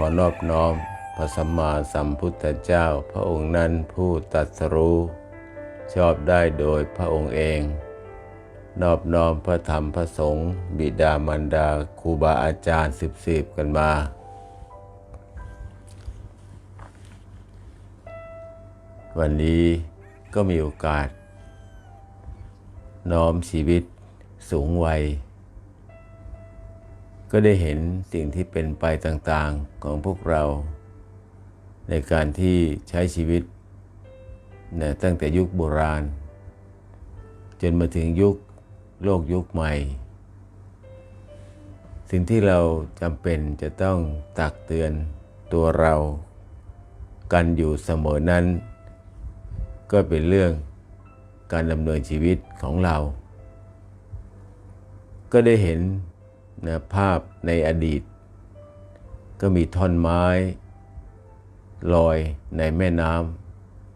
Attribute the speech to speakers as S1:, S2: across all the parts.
S1: ขอนอบน้อมพระสัมมาสัมพุทธเจ้า พระองค์นั้นผู้ตรัสรู้ ชอบได้โดยพระองค์เอง นอบน้อมพระธรรมพระสงฆ์บิดามารดาครูบาอาจารย์สิบสิบกันมา วันนี้ก็มีโอกาส น้อมชีวิตสูงวัย ก็ได้เห็นสิ่งที่เป็นไปต่างๆของพวกเรา ในการที่ใช้ชีวิตนะตั้งแต่ยุคโบราณ จนมาถึงยุคโลกยุคใหม่ สิ่งที่เราจำเป็นจะต้องตักเตือนตัวเรา กันอยู่เสมอนั้น ก็เป็นเรื่องการดำเนินชีวิตของเรา ก็ได้เห็น นะภาพในอดีต ก็มีท่อนไม้ลอยในแม่น้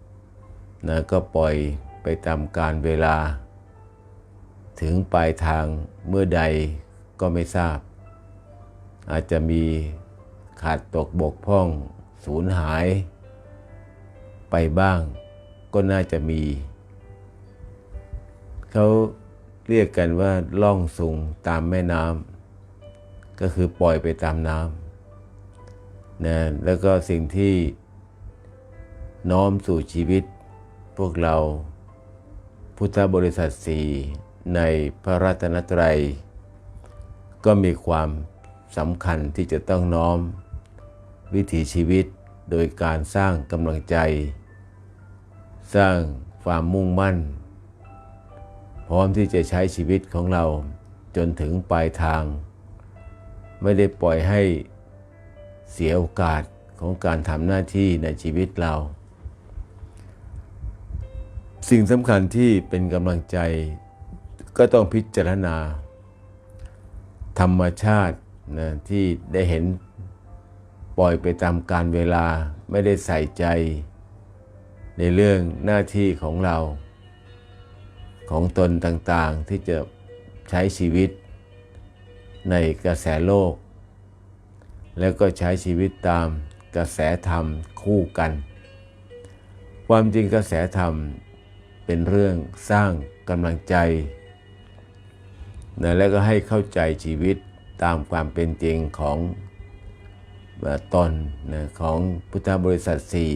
S1: ำนะก็ปล่อยไปตามการเวลา ถึงปลายทางเมื่อใดก็ไม่ทราบ อาจจะมีขาดตกบกพร่องสูญหาย ไปบ้างก็น่าจะมี เขาเรียกกันว่าล่องสุงตามแม่น้ำ ก็คือปล่อยไปตามน้ำนะแล้วก็สิ่งที่น้อมสู่ชีวิต พวกเราพุทธบริษัทสี่ในพระรัตนตรัย ก็มีความสำคัญที่จะต้องน้อม วิถีชีวิตโดยการสร้างกำลังใจ สร้างความมุ่งมั่น พร้อมที่จะใช้ชีวิตของเราจนถึงปลายทาง ไม่ได้ปล่อยให้เสียโอกาสของการทำหน้าที่ในชีวิตเรา สิ่งสำคัญที่เป็นกำลังใจก็ต้องพิจารณา ธรรมชาตินะที่ได้เห็นปล่อยไปตามการเวลาไม่ได้ใส่ใจ ในเรื่องหน้าที่ของเรา ของตนต่างๆที่จะใช้ชีวิต ในกระแสโลก แล้วก็ใช้ชีวิตตามกระแสธรรมคู่กัน ความจริงกระแสธรรมเป็นเรื่องสร้างกำลังใจนะแล้วก็ให้เข้าใจชีวิตตามความเป็นจริงของตนนะของพุทธบริษัทสี่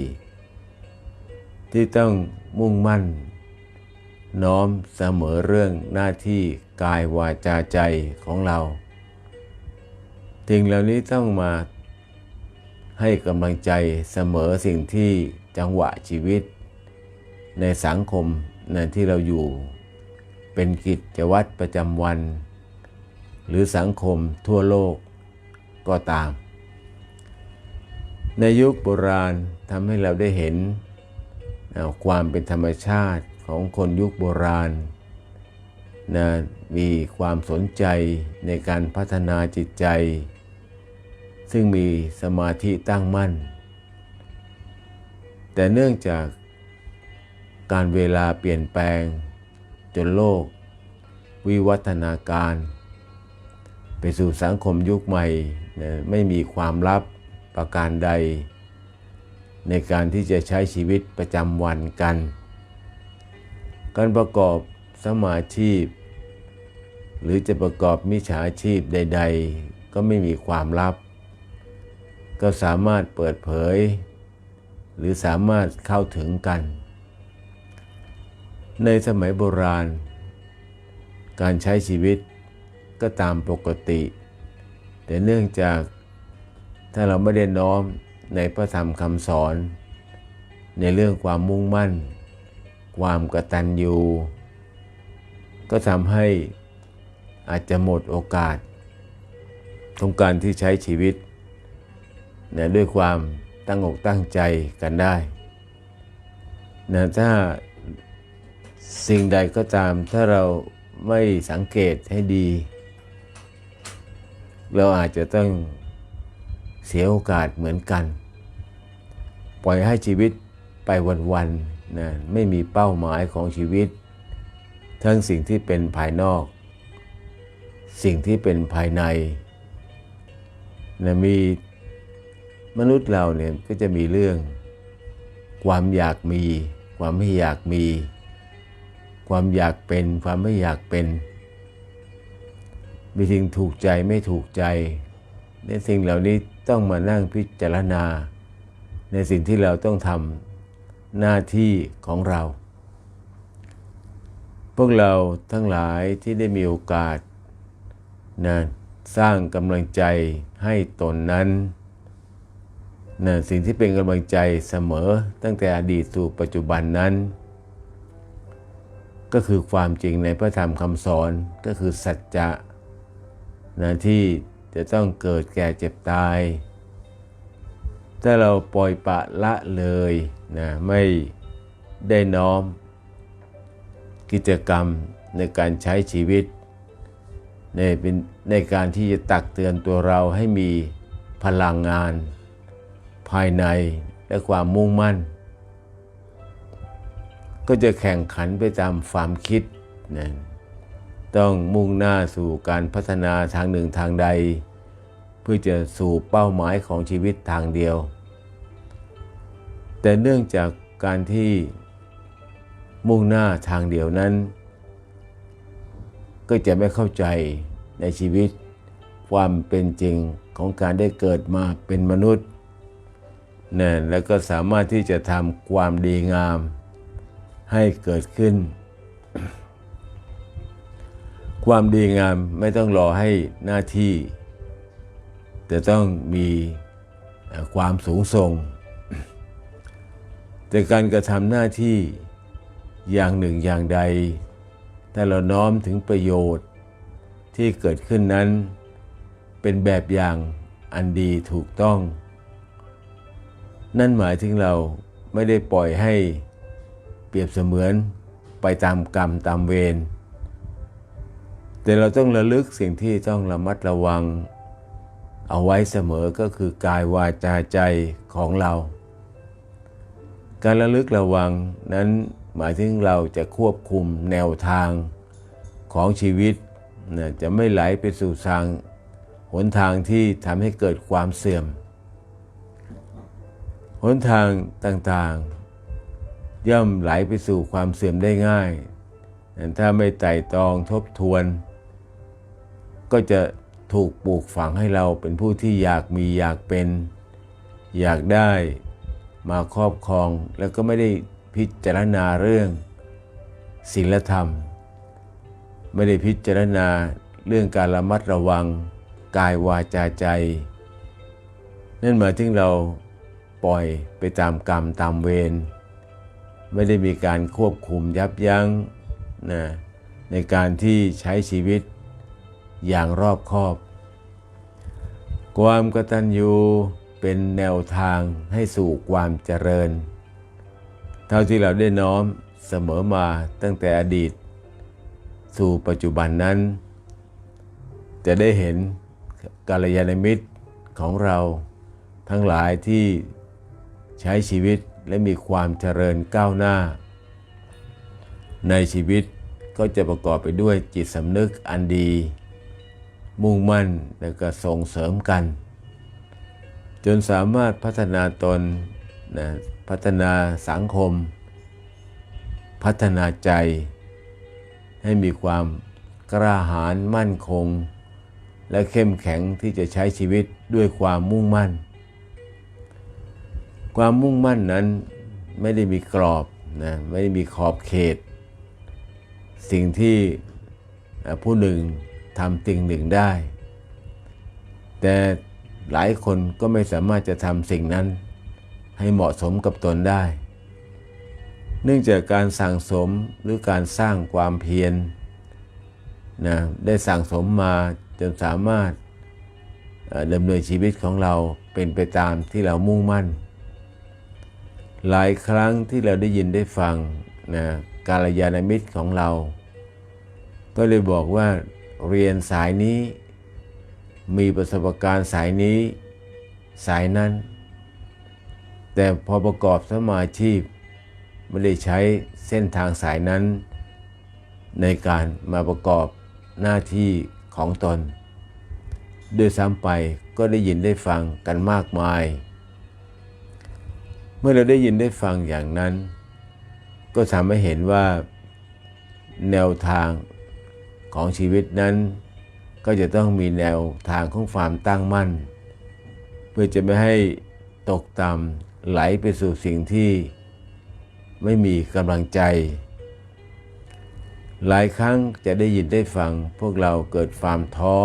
S1: ที่ต้องมุ่งมั่น น้อมเสมอเรื่องหน้าที่กายวาจาใจของเรา สิ่งเหล่านี้ต้องมาให้กำลังใจเสมอสิ่งที่จังหวะชีวิต ในสังคมในที่เราอยู่ เป็นกิจวัตรประจำวัน หรือสังคมทั่วโลกก็ตาม ในยุคโบราณทำให้เราได้เห็นความเป็นธรรมชาติของคนยุคโบราณนะมีความสนใจในการพัฒนาจิตใจ ซึ่งมีสมาธิตั้งมั่น แต่เนื่องจากการเวลาเปลี่ยนแปลง จนโลก วิวัฒนาการ ไปสู่สังคมยุคใหม่ ไม่มีความลับประการใด ในการที่จะใช้ชีวิตประจำวันกัน การประกอบสมาชีพ หรือจะประกอบมิจฉาชีพใด ๆ ก็ไม่มีความลับ ก็สามารถเปิดเผย หรือสามารถเข้าถึงกัน ในสมัยโบราณ การใช้ชีวิตก็ตามปกติ แต่เนื่องจากถ้าเราไม่ได้น้อมในพระธรรมคำสอน ในเรื่องความมุ่งมั่น ความกตัญญูก็ทำให้อาจจะหมดโอกาสของการที่ใช้ชีวิต นะด้วยความตั้งอกตั้งใจกันได้นะถ้าสิ่งใดก็ตามถ้าเราไม่สังเกตให้ดี เราอาจจะต้องเสียโอกาสเหมือนกัน ปล่อยให้ชีวิตไปวันๆนะไม่มีเป้าหมายของชีวิต ทั้งสิ่งที่เป็นภายนอก สิ่งที่เป็นภายในนะมี มนุษย์เราเนี่ยก็จะมีเรื่อง ความอยากมี ความไม่อยากมี ความอยากเป็น ความไม่อยากเป็น มีสิ่งถูกใจไม่ถูกใจ ในสิ่งเหล่านี้ต้องมานั่งพิจารณา ในสิ่งที่เราต้องทำหน้าที่ของเรา พวกเราทั้งหลายที่ได้มีโอกาสนะสร้างกำลังใจให้ตนนั้น นะสิ่งที่เป็นกำลังใจเสมอตั้งแต่อดีตสู่ปัจจุบันนั้น ก็คือความจริงในพระธรรมคำสอนก็คือสัจจะนะที่จะต้องเกิดแก่เจ็บตาย ถ้าเราปล่อยปะละเลยนะไม่ได้น้อม กิจกรรมในการใช้ชีวิต ในเป็นในการที่จะตักเตือนตัวเราให้มีพลังงาน ภายในและความมุ่งมั่น ก็จะแข่งขันไปตามความคิดนะต้องมุ่งหน้าสู่การพัฒนาทางหนึ่งทางใด เพื่อจะสู่เป้าหมายของชีวิตทางเดียว แต่เนื่องจากการที่มุ่งหน้าทางเดียวนั้น ก็จะไม่เข้าใจในชีวิต ความเป็นจริงของการได้เกิดมาเป็นมนุษย์ นะแล้วก็สามารถที่จะทำความดีงามให้เกิดขึ้น ความดีงามไม่ต้องรอให้หน้าที่ แต่ต้องมีความสูงส่ง แต่การกระทำหน้าที่อย่างหนึ่งอย่างใดถ้าเราน้อมถึงประโยชน์ที่เกิดขึ้นนั้น เป็นแบบอย่างอันดีถูกต้อง นั่นหมายถึงเราไม่ได้ปล่อยให้เปรียบเสมือนไปตามกรรมตามเวรแต่เราต้องระลึกสิ่งที่ต้องระมัดระวัง เอาไว้เสมอก็คือกายวาจาใจของเรา การระลึกระวังนั้นหมายถึงเราจะควบคุมแนวทางของชีวิตนะจะไม่ไหลไปสู่ทางหนทางที่ทำให้เกิดความเสื่อม หนทางต่างๆ ย่อมไหลไปสู่ความเสื่อมได้ง่ายถ้าไม่ไต่ตรองทบทวน ก็จะถูกปลูกฝังให้เราเป็นผู้ที่อยากมีอยากเป็น อยากได้มาครอบครองแล้วก็ไม่ได้พิจารณาเรื่องศีลธรรม ไม่ได้พิจารณาเรื่องการระมัดระวังกายวาจาใจ นั่นหมายถึงเรา ปล่อยไปตามกรรมตามเวรไม่ได้มีการควบคุมยับยั้งนะในการที่ใช้ชีวิตอย่างรอบคอบ ความกตัญญูเป็นแนวทางให้สู่ความเจริญ เท่าที่เราได้น้อมเสมอมาตั้งแต่อดีต สู่ปัจจุบันนั้น จะได้เห็นกาลยานมิตรของเราทั้งหลายที่ ใช้ชีวิตและมีความเจริญก้าวหน้า ในชีวิตก็จะประกอบไปด้วยจิตสำนึกอันดี มุ่งมั่นและก็ส่งเสริมกัน จนสามารถพัฒนาตนนะพัฒนาสังคม พัฒนาใจ ให้มีความกล้าหาญมั่นคง และเข้มแข็งที่จะใช้ชีวิตด้วยความมุ่งมั่น ความมุ่งมั่นนั้นไม่ได้มีกรอบนะไม่ได้มีขอบเขต สิ่งที่ผู้หนึ่งทำสิ่งหนึ่งได้ แต่หลายคนก็ไม่สามารถจะทำสิ่งนั้นให้เหมาะสมกับตนได้ เนื่องจากการสั่งสมหรือการสร้างความเพียรนะได้สั่งสมมาจนสามารถดำเนินชีวิตของเราเป็นไปตามที่เรามุ่งมั่น หลายครั้งที่เราได้ยินได้ฟังนะการยานมิตรของเรา ก็เลยบอกว่าเรียนสายนี้ มีประสบการณ์สายนี้สายนั้น แต่พอประกอบสมาชีพไม่ได้ใช้เส้นทางสายนั้น ในการมาประกอบหน้าที่ของตนโดยซ้ำไปก็ได้ยินได้ฟังกันมากมาย มื่อเราได้ยินได้ฟังอย่างนั้น ก็ทำให้เห็นว่าแนวทางของชีวิตนั้น ก็จะต้องมีแนวทางของความตั้งมั่น เพื่อจะไม่ให้ตกต่ำไหลไปสู่สิ่งที่ไม่มีกำลังใจ หลายครั้งจะได้ยินได้ฟังพวกเราเกิดความท้อ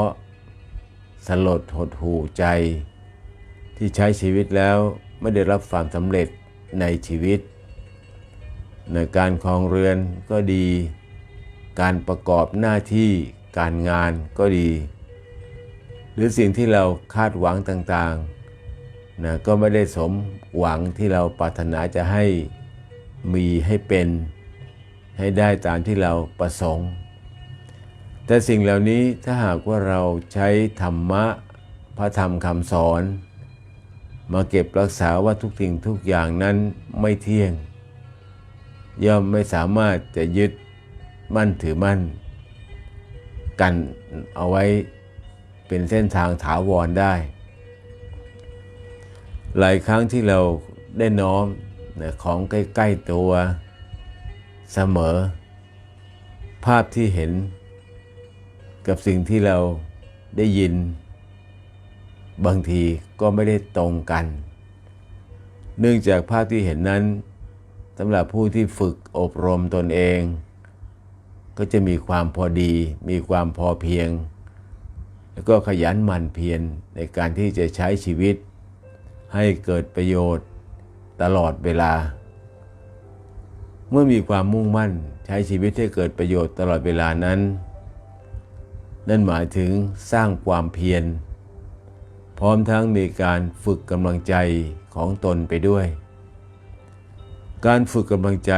S1: สลดหดหู่ใจ ที่ใช้ชีวิตแล้ว ไม่ได้รับความสำเร็จในชีวิตในการครองเรือนก็ดี การประกอบหน้าที่การงานก็ดี หรือสิ่งที่เราคาดหวังต่างๆนะก็ไม่ได้สมหวังที่เราปรารถนาจะให้มีให้เป็นให้ได้ตามที่เราประสงค์ แต่สิ่งเหล่านี้ถ้าหากว่าเราใช้ธรรมะพระธรรมคำสอน มาเก็บรักษาว่าทุกสิ่งทุกอย่างนั้นไม่เที่ยง ย่อมไม่สามารถจะยึดมั่นถือมั่น กันเอาไว้เป็นเส้นทางถาวรได้ หลายครั้งที่เราได้น้อมของใกล้ ๆ ตัวเสมอ ภาพที่เห็นกับสิ่งที่เราได้ยิน บางทีก็ไม่ได้ตรงกัน เนื่องจากภาพที่เห็นนั้นสำหรับผู้ที่ฝึกอบรมตนเอง ก็จะมีความพอดี มีความพอเพียง แล้วก็ขยันหมั่นเพียรในการที่จะใช้ชีวิต ให้เกิดประโยชน์ตลอดเวลา เมื่อมีความมุ่งมั่นใช้ชีวิตให้เกิดประโยชน์ตลอดเวลานั้น นั่นหมายถึงสร้างความเพียร พร้อมทั้งมีการฝึกกำลังใจของตนไปด้วย การฝึกกำลังใจ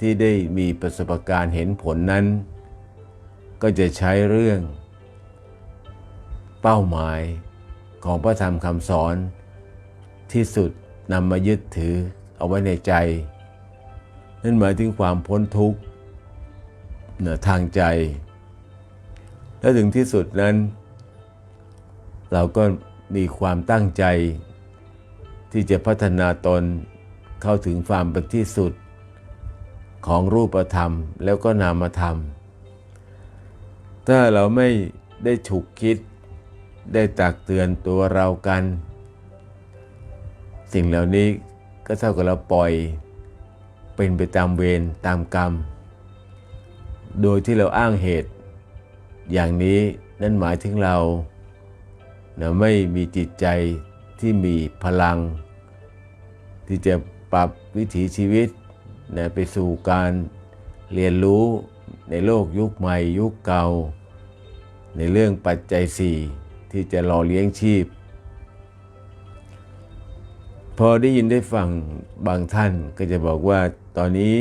S1: ที่ได้มีประสบการณ์เห็นผลนั้น ก็จะใช้เรื่อง เป้าหมายของพระธรรมคำสอน ที่สุดนำมายึดถือเอาไว้ในใจ นั่นหมายถึงความพ้นทุกข์เหนือทางใจ และถึงที่สุดนั้น เราก็มีความตั้งใจที่จะพัฒนาตนเข้าถึงความเป็นที่สุดของรูปธรรมแล้วก็นามธรรม ถ้าเราไม่ได้ฉุกคิดได้ตักเตือนตัวเรากัน สิ่งเหล่านี้ก็เท่ากับเราปล่อยเป็นไปตามเวรตามกรรม โดยที่เราอ้างเหตุ อย่างนี้นั่นหมายถึงเรา นะไม่มีจิตใจที่มีพลัง ที่จะปรับวิถีชีวิตนะไปสู่การเรียนรู้ในโลกยุคใหม่ยุคเก่า ในเรื่องปัจจัยสี่ที่จะหล่อเลี้ยงชีพ พอได้ยินได้ฟังบางท่านก็จะบอกว่าตอนนี้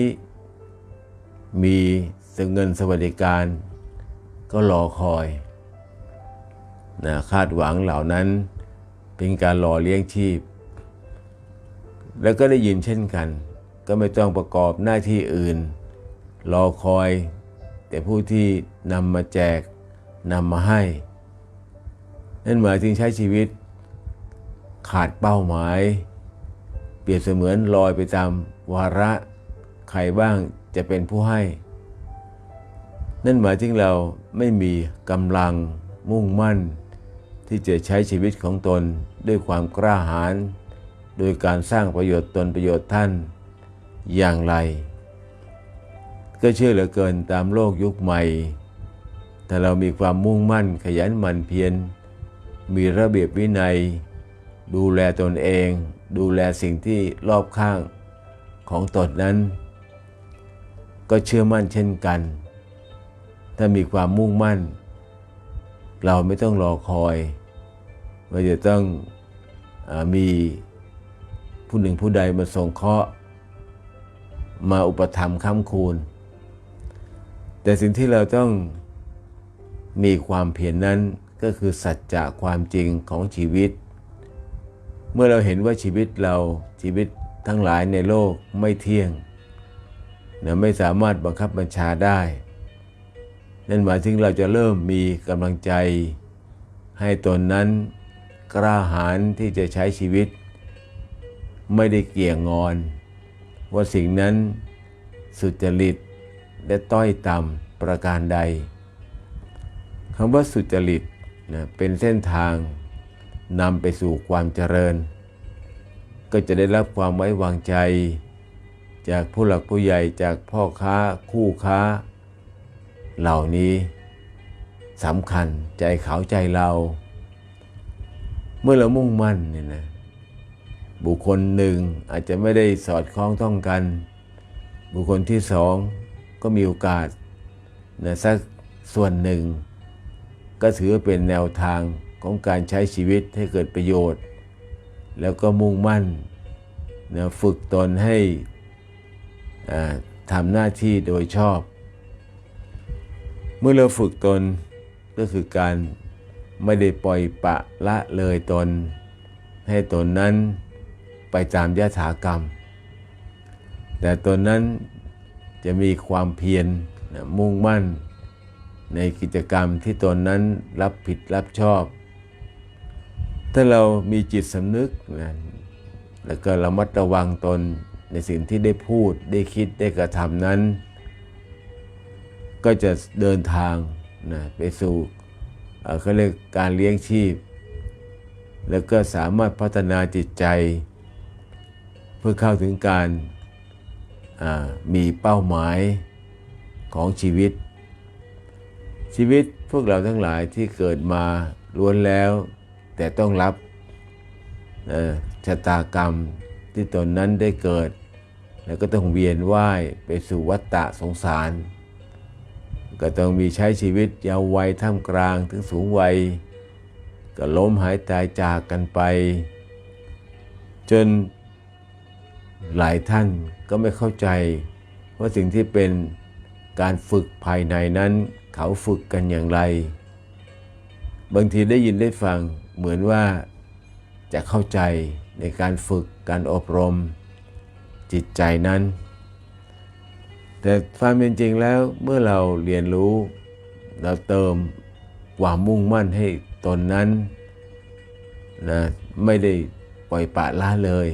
S1: มีเงินสวัสดิการก็รอคอย นะคาดหวังเหล่านั้นเป็นการหล่อเลี้ยงชีพ แล้วก็ได้ยินเช่นกัน ก็ไม่ต้องประกอบหน้าที่อื่น รอคอย แต่ผู้ที่นำมาแจกนำมาให้ นั่นหมายถึงใช้ชีวิต ขาดเป้าหมาย เปรียบเสมือนลอยไปตามวาระใครบ้างจะเป็นผู้ให้ นั่นหมายถึงเราไม่มีกำลังมุ่งมั่น ที่จะใช้ชีวิตของตนด้วยความกล้าหาญโดยการสร้างประโยชน์ตนประโยชน์ท่านอย่างไร ก็เชื่อเหลือเกินตามโลกยุคใหม่ ถ้าเรามีความมุ่งมั่นขยันหมั่นเพียรมีระเบียบวินัย ดูแลตนเอง ดูแลสิ่งที่รอบข้างของตนนั้น ก็เชื่อมั่นเช่นกัน ถ้ามีความมุ่งมั่น เราไม่ต้องรอคอย ว่าจะต้องอมีผู้หนึ่งผู้ใดมาส่งเคราะห์มาอุปถัมภ์ค้ำคูณ แต่สิ่งที่เราต้องมีความเพียรนนั้นก็คือสัจจะความจริงของชีวิต เมื่อเราเห็นว่าชีวิตเราชีวิตทั้งหลายในโลกไม่เที่ยงนะไม่สามารถบังคับบัญชาได้ นั่นหมายถึงเราจะเริ่มมีกำลังใจให้ตนนั้น กล้าหาญที่จะใช้ชีวิต ไม่ได้เกี่ยงงอน ว่าสิ่งนั้นสุจริตและต้อยต่ำประการใดคำว่าสุจริตนะเป็นเส้นทางนำไปสู่ความเจริญ ก็จะได้รับความไว้วางใจ จากผู้หลักผู้ใหญ่จากพ่อค้าคู่ค้า เหล่านี้สำคัญใจเขาใจเรา เมื่อเรามุ่งมั่นเนี่ยนะบุคคลหนึ่งอาจจะไม่ได้สอดคล้องต้องกัน บุคคลที่สองก็มีโอกาสนะสักส่วนหนึ่ง ก็ถือว่าเป็นแนวทางของการใช้ชีวิตให้เกิดประโยชน์ แล้วก็มุ่งมั่นนะฝึกตนให้ทำหน้าที่โดยชอบ เมื่อเราฝึกตนก็คือการ ไม่ได้ปล่อยปะละเลยตน ให้ตนนั้นไปตามยถากรรม แต่ตนนั้นจะมีความเพียรมุ่งมั่น ในกิจกรรมที่ตนนั้นรับผิดรับชอบ ถ้าเรามีจิตสำนึกนะแล้วก็ระมัดระวังตนในสิ่งที่ได้พูดได้คิดได้กระทำนั้น ก็จะเดินทางนะไปสู่ เขาเรียกการเลี้ยงชีพ แล้วก็สามารถพัฒนาจิตใจ เพื่อเข้าถึงการมีเป้าหมายของชีวิต ชีวิตพวกเราทั้งหลายที่เกิดมาล้วนแล้ว แต่ต้องรับชะตากรรมที่ตนนั้นได้เกิด แล้วก็ต้องเวียนว่ายไปสู่วัฏฏะสงสาร ก็ต้องมีใช้ชีวิตยาววัยท่ามกลางถึงสูงวัย ก็ล้มหายตายจากกันไป จนหลายท่านก็ไม่เข้าใจ ว่าสิ่งที่เป็นการฝึกภายในนั้นเขาฝึกกันอย่างไร บางทีได้ยินได้ฟังเหมือนว่าจะเข้าใจในการฝึกการอบรม จิตใจนั้น แต่ความเป็นจริงแล้วเมื่อเราเรียนรู้เราเติมความมุ่งมั่นให้ตนนั้นนะไม่ได้ปล่อยปะละเลย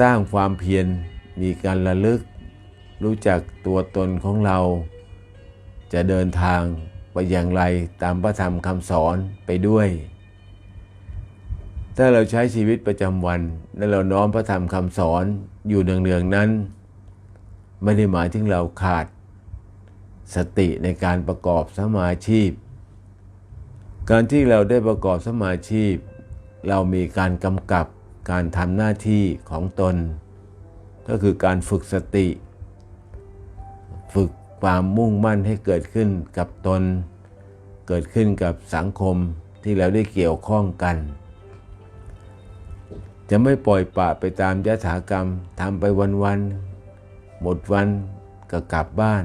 S1: สร้างความเพียรมีการระลึก รู้จักตัวตนของเรา จะเดินทางไปอย่างไรตามพระธรรมคำสอนไปด้วย ถ้าเราใช้ชีวิตประจำวัน และเราน้อมพระธรรมคำสอนอยู่เนืองๆนั้น ไม่ได้หมายถึงเราขาดสติในการประกอบสมาชีพ การที่เราได้ประกอบสมาชีพ เรามีการกำกับการทำหน้าที่ของตน ก็คือการฝึกสติ ฝึกความมุ่งมั่นให้เกิดขึ้นกับตน เกิดขึ้นกับสังคมที่เราได้เกี่ยวข้องกัน จะไม่ปล่อยปะไปตามยถากรรมทำไปวันๆ หมดวันก็กลับบ้าน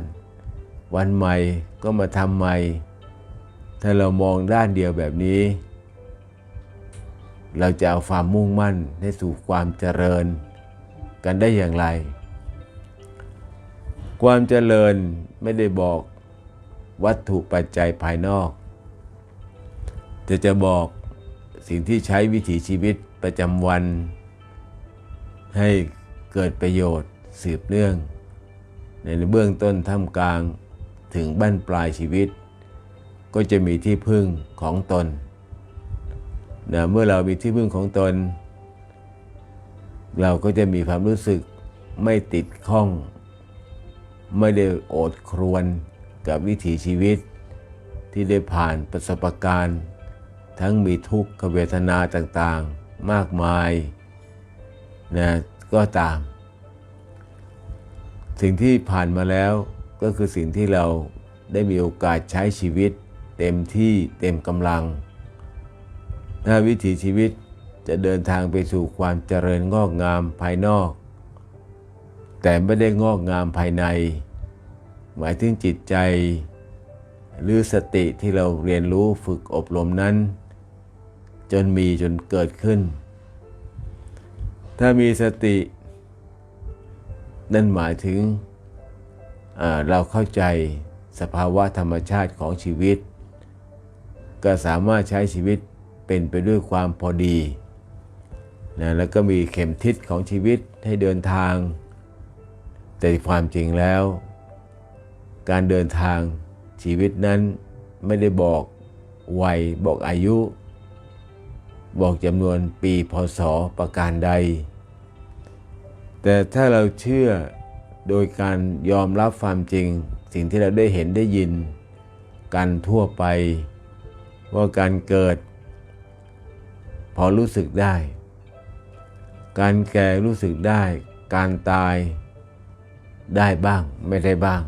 S1: วันใหม่ก็มาทำใหม่ ถ้าเรามองด้านเดียวแบบนี้ เราจะเอาความมุ่งมั่นให้สู่ความเจริญ กันได้อย่างไร ความเจริญไม่ได้บอกวัตถุปัจจัยภายนอกแต่จะบอกสิ่งที่ใช้วิถีชีวิตประจำวัน ให้เกิดประโยชน์ สืบเนื่อง ในเบื้องต้นท่ามกลางถึงบั้นปลายชีวิต ก็จะมีที่พึ่งของตนนะเมื่อเรามีที่พึ่งของตน เราก็จะมีความรู้สึกไม่ติดข้อง ไม่ได้โอดครวนกับวิถีชีวิต ที่ได้ผ่านประสบการณ์ ทั้งมีทุกขเวทนาต่างๆมากมายนะก็ตาม สิ่งที่ผ่านมาแล้วก็คือสิ่งที่เราได้มีโอกาสใช้ชีวิต เต็มที่เต็มกำลัง ถ้าวิถีชีวิตจะเดินทางไปสู่ความเจริญงอกงามภายนอก แต่ไม่ได้งอกงามภายใน หมายถึงจิตใจ หรือสติที่เราเรียนรู้ฝึกอบรมนั้น จนมีจนเกิดขึ้น ถ้ามีสติ นั่นหมายถึงเราเข้าใจสภาวะธรรมชาติของชีวิต ก็สามารถใช้ชีวิตเป็นไปด้วยความพอดีนะแล้วก็มีเข็มทิศของชีวิตให้เดินทาง แต่ความจริงแล้ว การเดินทางชีวิตนั้นไม่ได้บอกวัยบอกอายุ บอกจำนวนปีพศประการใด แต่ถ้าเราเชื่อโดยการยอมรับความจริง สิ่งที่เราได้เห็นได้ยิน กันทั่วไป ว่าการเกิด พอรู้สึกได้ การแก่รู้สึกได้ การตายได้บ้างไม่ได้บ้าง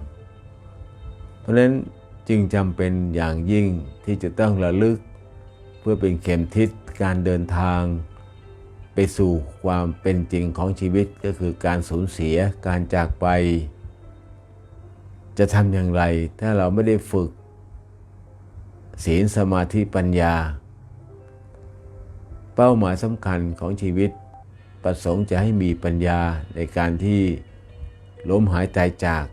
S1: เพราะฉะนั้นจึงจำเป็นอย่างยิ่งที่จะต้องระลึก เพื่อเป็นเข็มทิศการเดินทาง สู่ความเป็นจริงของชีวิตก็คือการสูญเสียการจากไป จะทำอย่างไร ถ้าเราไม่ได้ฝึก ศีลสมาธิปัญญา เป้าหมายสำคัญของชีวิต ประสงค์จะให้มีปัญญาในการที่ล้มหายตายจาก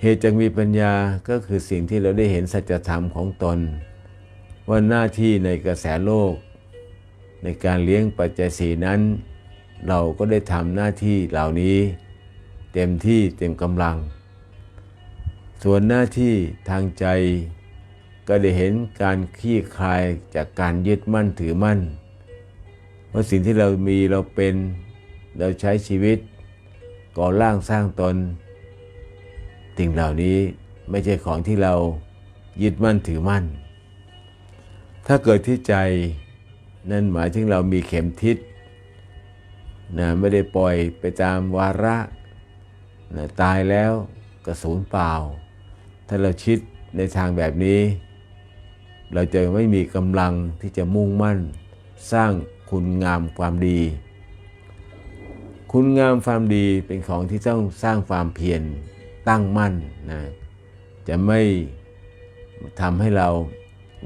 S1: เหตุจะมีปัญญาก็คือสิ่งที่เราได้เห็นสัจธรรมของตน ว่าหน้าที่ในกระแสโลก ในการเลี้ยงปัจจัยสีนั้น เราก็ได้ทำหน้าที่เหล่านี้ เต็มที่เต็มกำลัง ส่วนหน้าที่ทางใจก็ได้เห็นการคลี่คลายจากการยึดมั่นถือมั่นว่าสิ่งที่เรามีเราเป็นเราใช้ชีวิต ก่อร่างสร้างตนสิ่งเหล่านี้ไม่ใช่ของที่เรายึดมั่นถือมั่น ถ้าเกิดที่ใจ นั่นหมายถึงเรามีเข็มทิศนะไม่ได้ปล่อยไปตามวาระนะตายแล้วกระสูญเปล่า ถ้าเราชิดในทางแบบนี้ เราจะไม่มีกำลังที่จะมุ่งมั่น สร้างคุณงามความดี คุณงามความดีเป็นของที่ต้องสร้างความเพียรตั้งมั่นนะจะไม่ทำให้เรา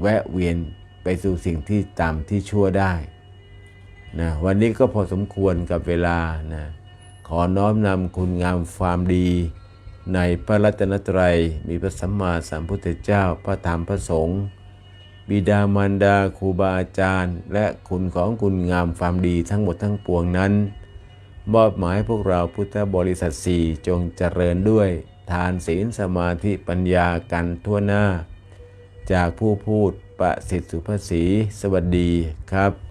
S1: แวะเวียน ไปสู่สิ่งที่ต่ำที่ชั่วได้นะวันนี้ก็พอสมควรกับเวลานะขอน้อมนำคุณงามความดี ในพระรัตนตรัย มีพระสัมมาสัมพุทธเจ้าพระธรรมพระสงฆ์บิดามารดาครูบาอาจารย์ และคุณของคุณงามความดีทั้งหมดทั้งปวงนั้น มอบหมายพวกเราพุทธบริษัทสี่จงเจริญด้วย ทานศีลสมาธิปัญญากันทั่วหน้า จากผู้พูด ประสิทธิ์สุภาษีสวัสดีครับ